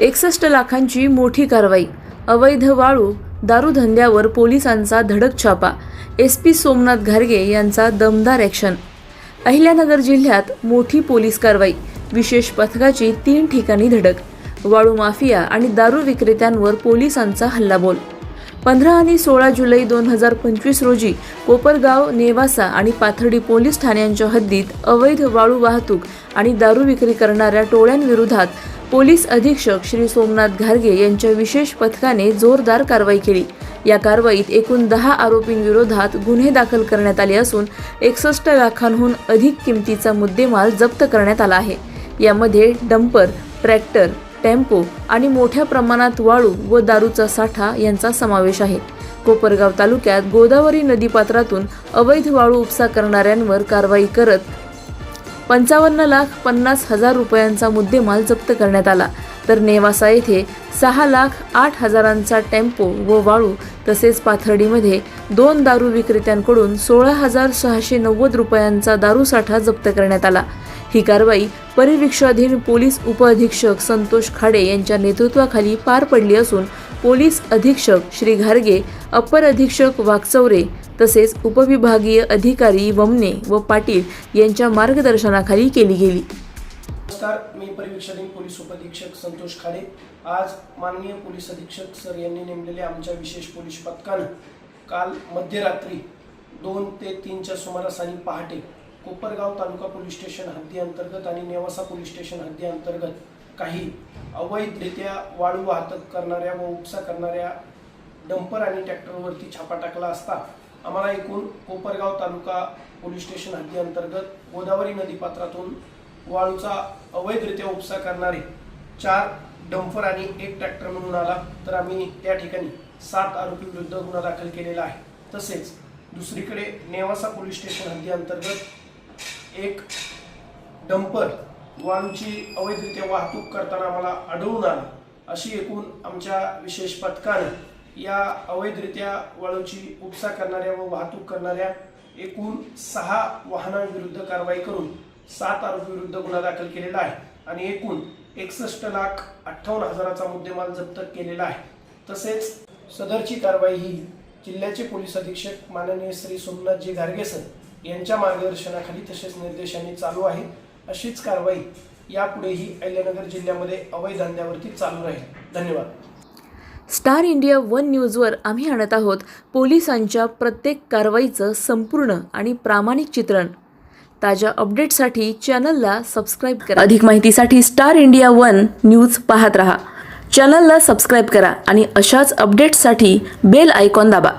एकसष्ट लाखांची मोठी कारवाई. अवैध वाळू दारूधंद्यावर पोलिसांचा धडक छापा. एस पी सोमनाथ घारगे यांचा दमदार ॲक्शन. अहिल्यानगर जिल्ह्यात मोठी पोलीस कारवाई. विशेष पथकाची तीन ठिकाणी धडक. वाळू माफिया आणि दारू विक्रेत्यांवर पोलिसांचा हल्लाबोल. पंधरा आणि सोळा जुलै दोन हजार पंचवीस रोजी कोपरगाव नेवासा आणि पाथर्डी पोलीस ठाण्यांच्या हद्दीत अवैध वाळू वाहतूक आणि दारू विक्री करणाऱ्या टोळ्यांविरोधात पोलीस अधीक्षक श्री सोमनाथ घारगे यांच्या विशेष पथकाने जोरदार कारवाई केली. या कारवाईत एकूण दहा आरोपींविरोधात गुन्हे दाखल करण्यात आले असून एकसष्ट लाखांहून अधिक किमतीचा मुद्देमाल जप्त करण्यात आला आहे. यामध्ये डंपर ट्रॅक्टर टेम्पो आणि मोठ्या प्रमाणात वाळू व दारूचा साठा यांचा समावेश आहे. कोपरगाव तालुक्यात गोदावरी नदीपात्रातून अवैध वाळू उपसा करणाऱ्यांवर कारवाई करत पंचावन्न लाख पन्नास हजार रुपयांचा मुद्देमाल जप्त करण्यात आला. तर नेवासा येथे सहा लाख आठ हजारांचा टेम्पो व वाळू तसेच पाथर्डीमध्ये दोन दारू विक्रेत्यांकडून सोळा हजार सहाशे नव्वद रुपयांचा दारू साठा जप्त करण्यात आला. ही कारवाई परिवीक्षाधीन पोलीस उपअधीक्षक संतोष खाडे यांच्या नेतृत्वाखाली पार पडली असून पोलीस अधीक्षक श्री घारगे अप्पर अधीक्षक वाघचौरे तसेच उपविभागीय अधिकारी वमने व पाटील यांच्या मार्गदर्शनाखाली केली गेली. नमस्कार मी परिवीक्षाधीन पोलीस उपअधीक्षक संतोष खाडे. आज माननीय पोलीस अधीक्षक सर यांनी नेमलेल्या आमच्या विशेष पोलीस पथकानं काल मध्यरात्री दोन ते तीनच्या सुमारास आणि पहाटे कोपरगाव तालुका पोलीस स्टेशन हद्दी अंतर्गत आणि नेवासा पोलीस स्टेशन हद्दी अंतर्गत काही अवैधरित्या वाळू वाहतूक करणाऱ्या व उपसा करणाऱ्या डंपर आणि ट्रॅक्टरवरती छापा टाकला असता आम्हाला एकूण कोपरगाव तालुका पोलीस स्टेशन हद्दी अंतर्गत गोदावरी नदीपात्रातून वाळूचा अवैधरित्या उपसा करणारे चार डंपर आणि एक ट्रॅक्टर मिळून आला तर आम्ही त्या ठिकाणी सात आरोपी विरुद्ध गुन्हा दाखल केलेला आहे. तसेच दुसरीकडे नेवासा पोलीस स्टेशन हद्दी अंतर्गत एक डंपर वाळूची अवैधरित्या वाहतूक करताना आम्हाला आढळून आला. अशी एकूण आमच्या विशेष पथकाने या अवैधरित्या वाळूची उपसा करणाऱ्या व वाहतूक करणाऱ्या एकूण सहा वाहनांविरुद्ध कारवाई करून सात आरोपीविरुद्ध गुन्हा दाखल केलेला आहे आणि एकूण एकसष्ट लाख अठ्ठावन्न हजाराचा मुद्देमाल जप्त केलेला आहे. तसेच सदरची कारवाई ही जिल्ह्याचे पोलीस अधीक्षक माननीय श्री सोमनाथजी घारगेसर यांच्या मार्गदर्शनाखाली तसेच निर्देशांनी चालू आहे. अशीच कारवाई यापुढेही अहिल्यानगर जिल्ह्यामध्ये अवैध धंद्यावरती चालू राहील. धन्यवाद. स्टार इंडिया वन न्यूजवर आम्ही आणत आहोत पोलिसांच्या प्रत्येक कारवाईचं संपूर्ण आणि प्रामाणिक चित्रण. ताज्या अपडेटसाठी चॅनलला सबस्क्राईब करा. अधिक माहितीसाठी स्टार इंडिया वन न्यूज पाहत रहा. चॅनलला सबस्क्राईब करा आणि अशाच अपडेट्ससाठी बेल आयकॉन दाबा.